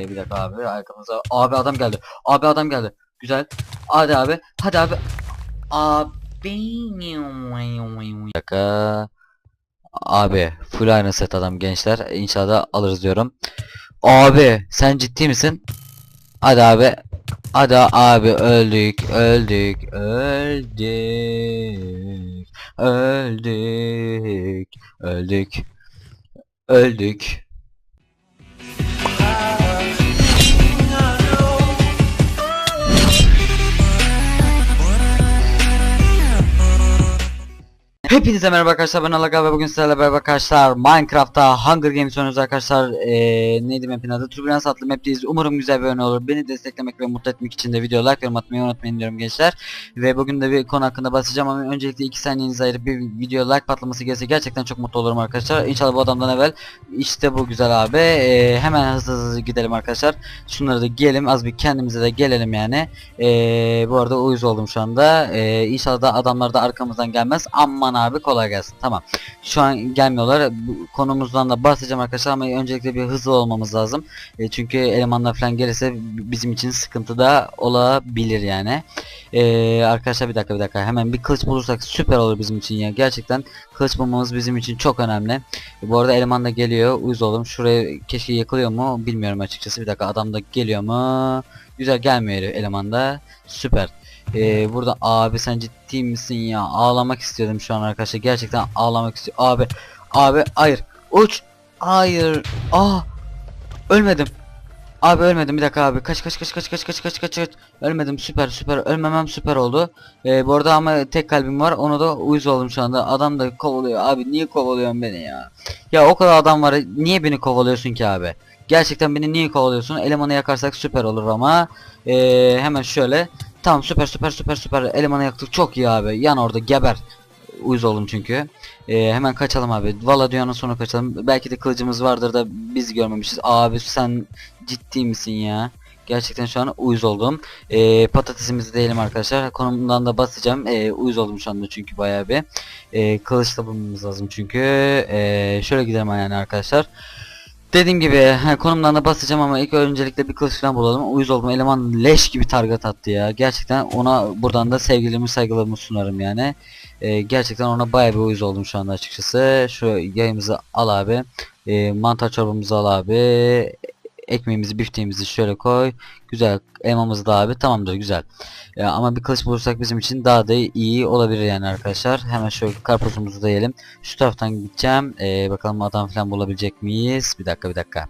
Ee, bir dakika abi arkamıza. Abi adam geldi. Abi adam geldi. Güzel. Hadi abi. Hadi abi. Abi. Bir dakika. Abi full aynı set adam gençler. İnşallah alırız diyorum. Abi sen ciddi misin? Hadi abi. Hadi abi öldük öldük öldük öldük öldük öldük. Hepinize merhaba arkadaşlar ben Alaga ve bugün sizlerle beraber arkadaşlar Minecraft'ta Hunger Games oynuyoruz arkadaşlar. Ee, neydi map'in adı? Turbulence adlı map'teyiz umarım güzel bir oyun olur. Beni desteklemek ve mutlu etmek için de video like yorum atmayı unutmayın diyorum gençler. Ve bugün de bir konu hakkında bahsedeceğim ama öncelikle 2 saniyenizi ayırıp bir video like patlaması gelse gerçekten çok mutlu olurum arkadaşlar. İnşallah bu adamdan evvel işte bu güzel abi. Ee, hemen hızlı hızlı gidelim arkadaşlar. Şunları da giyelim. Az bir kendimize de gelelim yani. Ee, bu arada uyuz oldum şu anda. Ee, İnşallah da adamlar da arkamızdan gelmez. Aman abi kolay gelsin. Tamam. Şu an gelmiyorlar. Bu konumuzdan da bahsedeceğim arkadaşlar ama öncelikle bir hızlı olmamız lazım. E, çünkü elemanlar falan gelirse bizim için sıkıntı da olabilir yani. E, arkadaşlar bir dakika bir dakika. Hemen bir kılıç bulursak süper olur bizim için ya. Gerçekten kılıç bulmamız bizim için çok önemli. E, bu arada eleman da geliyor. Uyuz oldum. Şuraya keşke yakılıyor mu? Bilmiyorum açıkçası. Bir dakika. Adam da geliyor mu? Güzel gelmiyor eleman da. Süper ee, burada abi sen ciddi misin ya? Ağlamak istiyordum şu an arkadaşlar. Gerçekten ağlamak istiyorum. Abi, abi hayır. Uç. Hayır. Ah. Ölmedim. Abi ölmedim bir dakika abi. Kaç kaç kaç kaç kaç kaç kaç kaç. Ölmedim süper süper. Ölmemem süper oldu. Ee, bu arada ama tek kalbim var. Onu da uyuz oldum şu anda. Adam da kovalıyor. Abi niye kovalıyorsun beni ya? Ya o kadar adam var. Niye beni kovalıyorsun ki abi? Gerçekten beni niye kovalıyorsun? Elemanı yakarsak süper olur ama. Ee, hemen şöyle. Tamam süper süper süper süper elemanı yaktık çok iyi abi yan orada geber uyuz oldum çünkü Ee, hemen kaçalım abi valla dünyanın sonu kaçalım belki de kılıcımız vardır da biz görmemişiz abi sen ciddi misin ya Gerçekten şu an uyuz oldum. Ee, patatesimizi diyelim arkadaşlar. Konumdan da basacağım. Ee, uyuz oldum şu anda çünkü bayağı bir. Ee, kılıçla bulmamız lazım çünkü. Ee, şöyle gidelim yani arkadaşlar. Dediğim gibi he, konumdan da basacağım ama ilk öncelikle bir kılıç falan bulalım. Uyuz oldum. Eleman leş gibi target attı ya. Gerçekten ona buradan da sevgilerimi saygılarımı sunarım yani. Ee, gerçekten ona bayağı bir uyuz oldum şu anda açıkçası. Şu yayımızı al abi. Ee, mantar çorbamızı al abi. Ekmeğimizi, bifteğimizi şöyle koy. Güzel. Elmamızı da abi. Tamamdır güzel. Ya, ama bir kılıç bulursak bizim için daha da iyi olabilir yani arkadaşlar. Hemen şöyle karpuzumuzu da yiyelim. Şu taraftan gideceğim. Ee, bakalım adam falan bulabilecek miyiz? Bir dakika bir dakika.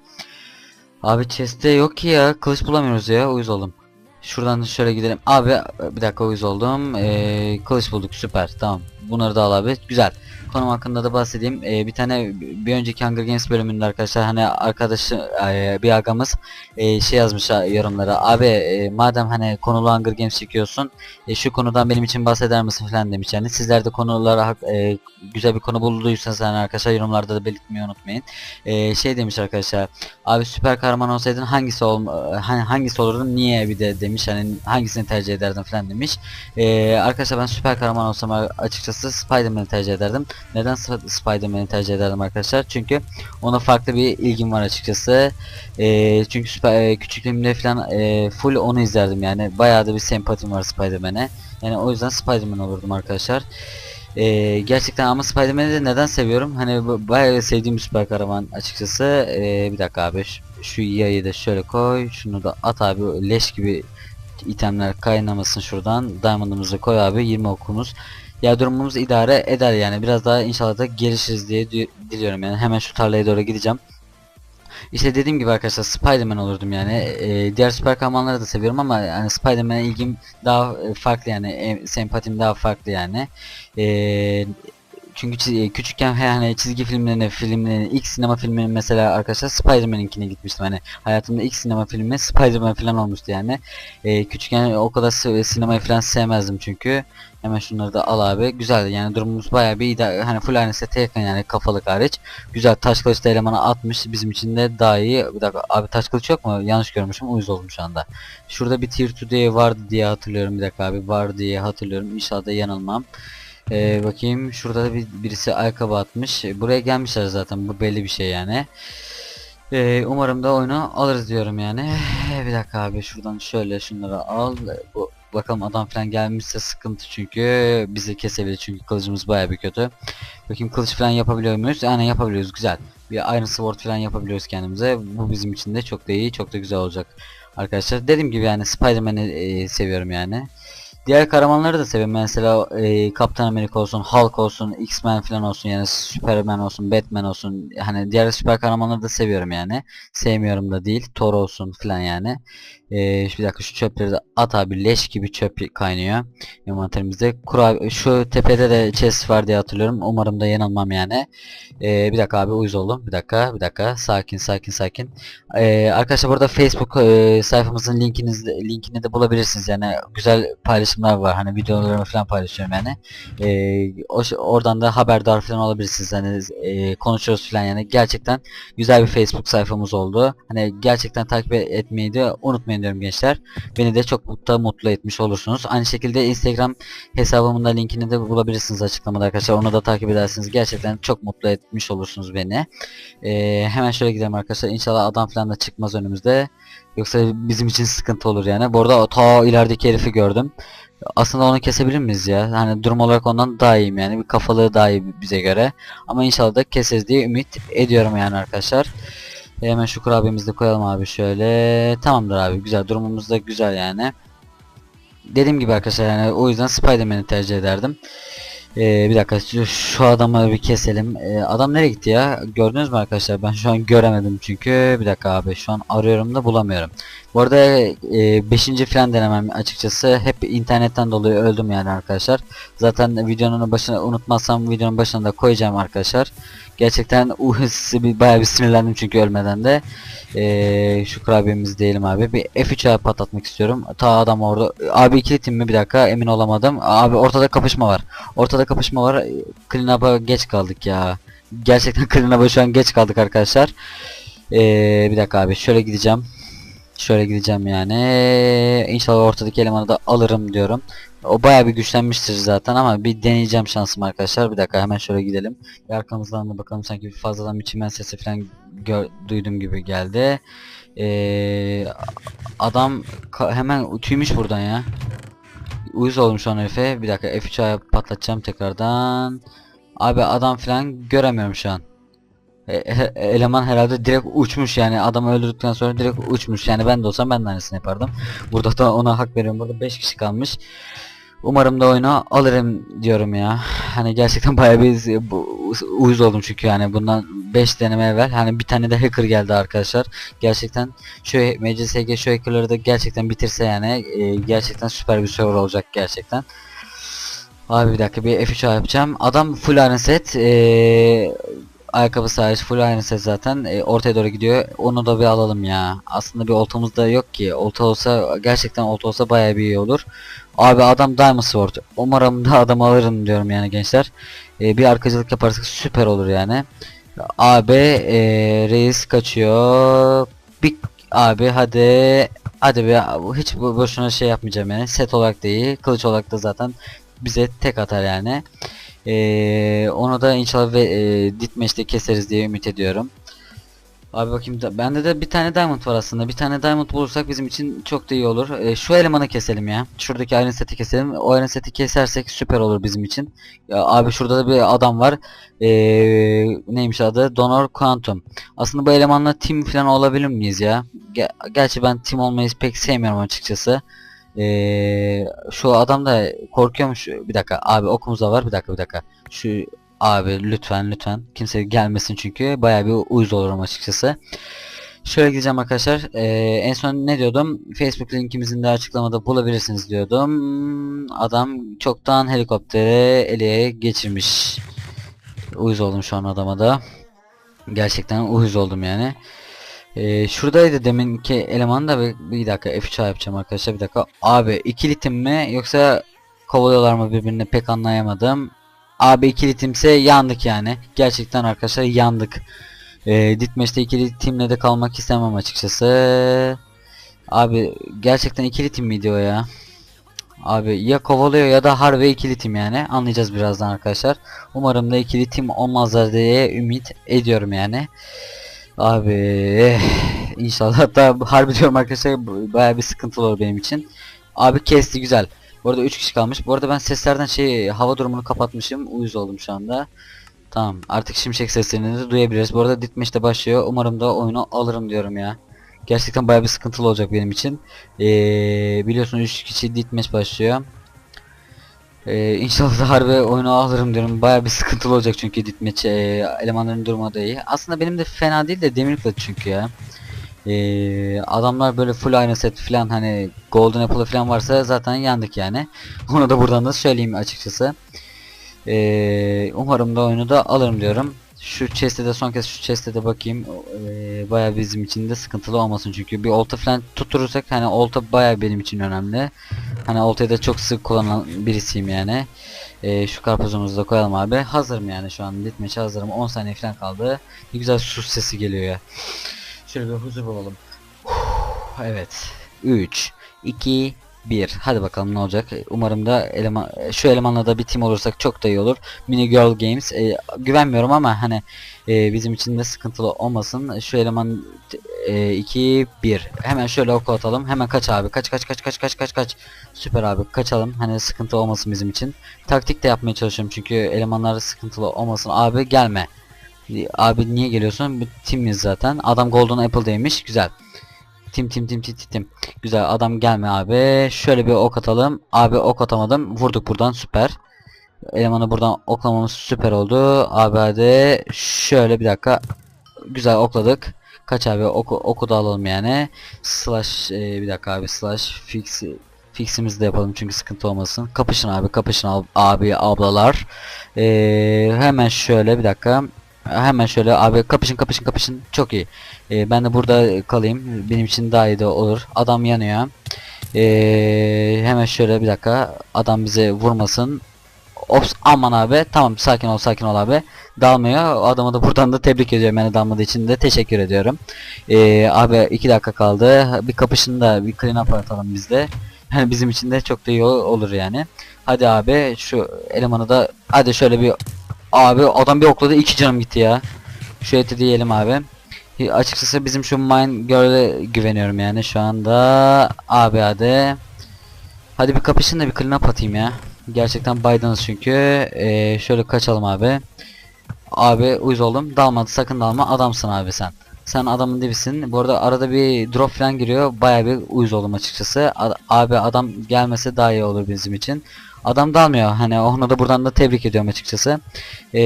Abi chest'te yok ki ya. Kılıç bulamıyoruz ya. Uyuz oldum. Şuradan şöyle gidelim. Abi bir dakika uyuz oldum. Ee, kılıç bulduk süper. Tamam. Bunları da al abi. Güzel. Konum hakkında da bahsedeyim. Ee, bir tane bir önceki Hunger Games bölümünde arkadaşlar hani arkadaşı e, bir agamız e, şey yazmış yorumlara. Abi e, madem hani konulu Hunger Games çekiyorsun e, şu konudan benim için bahseder misin falan demiş yani. Sizler de konulara e, güzel bir konu bulduysanız yani arkadaşlar yorumlarda da belirtmeyi unutmayın. E, şey demiş arkadaşlar. Abi süper kahraman olsaydın hangisi ol hani hangisi olurdun niye bir de demiş hani hangisini tercih ederdin falan demiş. E, arkadaşlar ben süper kahraman olsam açıkçası Spider-Man'i tercih ederdim. Neden Sp- Spider-Man'i tercih ederdim arkadaşlar? Çünkü ona farklı bir ilgim var açıkçası. E, çünkü süper, e, küçüklüğümde falan e, full onu izlerdim yani. Bayağı da bir sempatim var Spider-Man'e. Yani o yüzden Spider-Man olurdum arkadaşlar. E, gerçekten ama Spider-Man'i de neden seviyorum? Hani bayağı sevdiğim bir süper kahraman açıkçası. E, bir dakika abi şu, şu yayı da şöyle koy. Şunu da at abi leş gibi itemler kaynamasın şuradan. Diamond'ımızı koy abi 20 okumuz. Ya durumumuz idare eder yani biraz daha inşallah da gelişiriz diye di- diliyorum yani hemen şu tarlaya doğru gideceğim. İşte dediğim gibi arkadaşlar Spider-Man olurdum yani. Ee, diğer süper kahramanları da seviyorum ama yani Spider-Man'e ilgim daha farklı yani. Sempatim daha farklı yani. Ee, çünkü çiz- küçükken he- hani çizgi filmlerine, filmlerine, ilk sinema filmine mesela arkadaşlar Spider-Man'inkine gitmiştim. Hani hayatımda ilk sinema filmi Spider-Man falan olmuştu yani. Ee, küçükken o kadar se- sinemayı falan sevmezdim çünkü. Hemen şunları da al abi. Güzel yani durumumuz bayağı bir idare. Hani full aynı sete yani kafalık hariç. Güzel taş kılıç da elemana atmış. Bizim için de daha iyi. Bir dakika abi taş kılıç yok mu? Yanlış görmüşüm. Uyuz oldum şu anda. Şurada bir tier 2 diye vardı diye hatırlıyorum. Bir dakika abi var diye hatırlıyorum. İnşallah yanılmam. Ee, bakayım şurada da bir, birisi ayakkabı atmış. Buraya gelmişler zaten bu belli bir şey yani. Ee, umarım da oyunu alırız diyorum yani. Bir dakika abi şuradan şöyle şunları al. Bu, bakalım adam falan gelmişse sıkıntı çünkü bizi kesebilir çünkü kılıcımız baya bir kötü. Bakayım kılıç falan yapabiliyor muyuz? Yani yapabiliyoruz güzel. Bir Iron Sword falan yapabiliyoruz kendimize. Bu bizim için de çok da iyi, çok da güzel olacak. Arkadaşlar dediğim gibi yani Spider-Man'i e, seviyorum yani. Diğer kahramanları da seviyorum. Mesela e, Kaptan Amerika olsun, Hulk olsun, X-Men falan olsun yani Superman olsun, Batman olsun. Hani diğer süper kahramanları da seviyorum yani. Sevmiyorum da değil. Thor olsun falan yani. E, bir dakika şu çöpleri de at abi leş gibi çöp kaynıyor envanterimizde. Kura şu tepede de chest var diye hatırlıyorum. Umarım da yanılmam yani. E, bir dakika abi uyuz oldum. Bir dakika, bir dakika. Sakin, sakin, sakin. E, arkadaşlar burada Facebook e, sayfamızın linkini linkini de bulabilirsiniz yani güzel paylaşımlar var hani videolarımı falan paylaşıyorum yani e, o, oradan da haberdar falan olabilirsiniz hani e, konuşuyoruz falan yani gerçekten güzel bir Facebook sayfamız oldu hani gerçekten takip etmeyi de unutmayın diyorum gençler beni de çok mutlu mutlu etmiş olursunuz aynı şekilde Instagram hesabımın da linkini de bulabilirsiniz açıklamada arkadaşlar onu da takip edersiniz gerçekten çok mutlu etmiş olursunuz beni e, hemen şöyle gidelim arkadaşlar inşallah adam falan da çıkmaz önümüzde Yoksa bizim için sıkıntı olur yani. Bu arada ta ilerideki herifi gördüm. Aslında onu kesebilir miyiz ya? Hani durum olarak ondan daha iyiyim yani. Bir kafalığı daha iyi bize göre. Ama inşallah da keseriz diye ümit ediyorum yani arkadaşlar. E hemen şu kurabiyemizi de koyalım abi şöyle. Tamamdır abi güzel. Durumumuz da güzel yani. Dediğim gibi arkadaşlar yani o yüzden Spider-Man'i tercih ederdim. Ee, bir dakika şu, adamı bir keselim. Ee, adam nereye gitti ya? Gördünüz mü arkadaşlar? Ben şu an göremedim çünkü. Bir dakika abi şu an arıyorum da bulamıyorum. Bu arada 5. E, falan denemem açıkçası. Hep internetten dolayı öldüm yani arkadaşlar. Zaten videonun başına unutmazsam videonun başına da koyacağım arkadaşlar. Gerçekten uh, bir, bayağı bir sinirlendim çünkü ölmeden de. Ee, şu kurabiyemizi diyelim abi. Bir F3'e patlatmak istiyorum. Ta adam orada. Abi ikili tim mi bir dakika emin olamadım. Abi ortada kapışma var. Ortada kapışma var. Clean geç kaldık ya. Gerçekten clean şu an geç kaldık arkadaşlar. Ee, bir dakika abi şöyle gideceğim. Şöyle gideceğim yani. İnşallah ortadaki elemanı da alırım diyorum. O baya bir güçlenmiştir zaten ama bir deneyeceğim şansım arkadaşlar. Bir dakika hemen şöyle gidelim. Bir arkamızdan da bakalım sanki bir fazladan bir çimen sesi falan duydum gibi geldi. Ee, adam hemen tüymüş buradan ya. Uyuz oldum şu an herife. Bir dakika F3'e patlatacağım tekrardan. Abi adam falan göremiyorum şu an. E, eleman herhalde direkt uçmuş yani adamı öldürdükten sonra direkt uçmuş yani ben de olsam ben de aynısını yapardım. Burada da ona hak veriyorum. Burada 5 kişi kalmış. Umarım da oyunu alırım diyorum ya. Hani gerçekten bayağı bir uyuz oldum çünkü yani bundan 5 deneme evvel hani bir tane de hacker geldi arkadaşlar. Gerçekten şu MCSG şu hackerları da gerçekten bitirse yani e, gerçekten süper bir server olacak gerçekten. Abi bir dakika bir F3 yapacağım. Adam full iron set. Ee, ayakkabı hariç full aynı set zaten. E, ortaya doğru gidiyor. Onu da bir alalım ya. Aslında bir oltamız da yok ki. Olta olsa gerçekten olta olsa bayağı bir iyi olur. Abi adam diamond sword. Umarım da adam alırım diyorum yani gençler. E, bir arkacılık yaparsak süper olur yani. Abi e, reis kaçıyor. Bir abi hadi. Hadi be hiç boşuna şey yapmayacağım yani. Set olarak da iyi. Kılıç olarak da zaten bize tek atar yani ee, onu da inşallah ve e, ditmeşte keseriz diye ümit ediyorum. Abi bakayım da bende de bir tane diamond var aslında. Bir tane diamond bulursak bizim için çok da iyi olur. Ee, şu elemanı keselim ya. Şuradaki iron seti keselim. O iron seti kesersek süper olur bizim için. Ya, abi şurada da bir adam var. Ee, neymiş adı? Donor Quantum. Aslında bu elemanla team falan olabilir miyiz ya? Ger gerçi ben team olmayı pek sevmiyorum açıkçası. Ee, şu adam da korkuyormuş. Bir dakika abi okumuzda var. Bir dakika bir dakika. Şu abi lütfen lütfen kimse gelmesin çünkü baya bir uyuz olurum açıkçası. Şöyle gideceğim arkadaşlar. Ee, en son ne diyordum? Facebook linkimizin de açıklamada bulabilirsiniz diyordum. Adam çoktan helikoptere eleye geçirmiş. Uyuz oldum şu an adama da. Gerçekten uyuz oldum yani. Ee, şuradaydı deminki eleman da bir, bir dakika F3 yapacağım arkadaşlar bir dakika. Abi ikili tim mi yoksa kovalıyorlar mı birbirini pek anlayamadım. Abi ikili timse yandık yani. Gerçekten arkadaşlar yandık. Ee, Ditmeş'te ikili timle de kalmak istemem açıkçası. Abi gerçekten ikili tim miydi o ya? Abi ya kovalıyor ya da harbi ikili tim yani. Anlayacağız birazdan arkadaşlar. Umarım da ikili tim olmazlar diye ümit ediyorum yani. Abi inşallah hatta harbi diyorum arkadaşlar bu bayağı bir sıkıntılı olur benim için. Abi kesti güzel. Bu arada 3 kişi kalmış. Bu arada ben seslerden şey hava durumunu kapatmışım. Uyuz oldum şu anda. Tamam artık şimşek seslerini de duyabiliriz. Bu arada ditmeş de başlıyor. Umarım da oyunu alırım diyorum ya. Gerçekten bayağı bir sıkıntılı olacak benim için. Ee, biliyorsunuz 3 kişi ditmeş başlıyor. Ee, inşallah harbi oyunu alırım diyorum. Bayağı bir sıkıntılı olacak çünkü ditmeç e, elemanların durumu da iyi. Aslında benim de fena değil de demir kılıç çünkü ya. Ee, adamlar böyle full aynı set falan hani golden apple falan varsa zaten yandık yani. Onu da buradan da söyleyeyim açıkçası. Ee, umarım da oyunu da alırım diyorum. Şu chest'e de son kez şu chest'e de bakayım. Ee, bayağı bizim için de sıkıntılı olmasın çünkü bir olta falan tutturursak hani olta bayağı benim için önemli. Hani oltayı da çok sık kullanan birisiyim yani. Ee, şu karpuzumuzu da koyalım abi. Hazırım yani şu an bitmeçe hazırım. 10 saniye falan kaldı. Ne güzel sus sesi geliyor ya. Şöyle bir huzur bulalım. Evet. 3 2 1 Hadi bakalım ne olacak. Umarım da eleman şu elemanla da bir team olursak çok da iyi olur. Mini Girl Games e, güvenmiyorum ama hani e, bizim için de sıkıntılı olmasın. Şu eleman 2 1 Hemen şöyle oku atalım. Hemen kaç abi. Kaç kaç kaç kaç kaç kaç kaç. Süper abi. Kaçalım. Hani sıkıntı olmasın bizim için. Taktik de yapmaya çalışıyorum çünkü elemanlar sıkıntılı olmasın. Abi gelme. Abi niye geliyorsun? Bu timiz zaten. Adam Golden Apple'daymış. Güzel. Tim tim tim tim tim. Güzel adam gelme abi. Şöyle bir ok atalım. Abi ok atamadım. Vurduk buradan süper. Elemanı buradan oklamamız süper oldu. Abi hadi şöyle bir dakika. Güzel okladık. Kaç abi oku, oku da alalım yani. Slash e, bir dakika abi slash fix fiximizi de yapalım çünkü sıkıntı olmasın. Kapışın abi kapışın ab- abi ablalar. E, hemen şöyle bir dakika. Hemen şöyle abi kapışın kapışın kapışın çok iyi. Ee, ben de burada kalayım. Benim için daha iyi de olur. Adam yanıyor. Ee, hemen şöyle bir dakika. Adam bize vurmasın. Ops aman abi. Tamam sakin ol sakin ol abi. Dalmıyor. Adamı da buradan da tebrik ediyorum. Yani dalmadığı için de teşekkür ediyorum. Ee, abi 2 dakika kaldı. Bir kapışın da bir clean up atalım biz de. Yani bizim için de çok da iyi ol- olur yani. Hadi abi şu elemanı da hadi şöyle bir Abi adam bir okladı iki canım gitti ya. Şu eti diyelim abi. Açıkçası bizim şu mine girl'e güveniyorum yani şu anda. Abi hadi. Hadi bir kapışın da bir clean atayım ya. Gerçekten baydınız çünkü. Ee, şöyle kaçalım abi. Abi uyuz oldum. Dalmadı sakın dalma. Adamsın abi sen. Sen adamın dibisin. Bu arada arada bir drop falan giriyor. Baya bir uyuz oldum açıkçası. A- abi adam gelmese daha iyi olur bizim için. Adam dalmıyor. Hani onu da buradan da tebrik ediyorum açıkçası. Ee,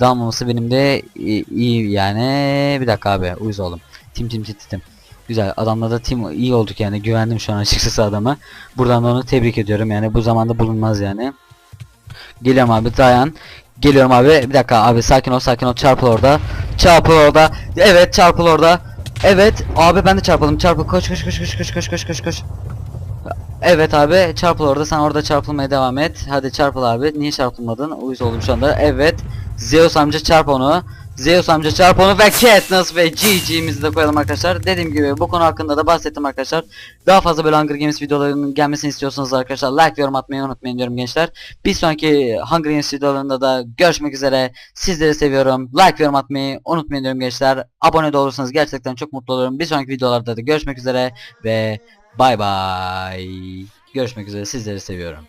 dalmaması benim de iyi yani. Bir dakika abi uyuz oldum. Tim tim tim tim. Güzel adamla da tim iyi olduk yani güvendim şu an açıkçası adama. Buradan da onu tebrik ediyorum yani bu zamanda bulunmaz yani. Geliyorum abi dayan. Geliyorum abi. Bir dakika abi sakin ol sakin ol çarpıl orada. Çarpıl orada. Evet çarpıl orada. Evet abi ben de çarpalım çarpıl koş koş koş koş koş koş koş koş koş. Evet abi çarpıl orada sen orada çarpılmaya devam et. Hadi çarpıl abi. Niye çarpılmadın? Uyuz oldum şu anda. Evet. Zeus amca çarp onu. Zeus amca çarp onu ve Katniss ve GG'mizi de koyalım arkadaşlar. Dediğim gibi bu konu hakkında da bahsettim arkadaşlar. Daha fazla böyle Hunger Games videolarının gelmesini istiyorsanız arkadaşlar like yorum atmayı unutmayın diyorum gençler. Bir sonraki Hunger Games videolarında da görüşmek üzere. Sizleri seviyorum. Like yorum atmayı unutmayın diyorum gençler. Abone de olursanız gerçekten çok mutlu olurum. Bir sonraki videolarda da görüşmek üzere ve bay bay. Görüşmek üzere. Sizleri seviyorum.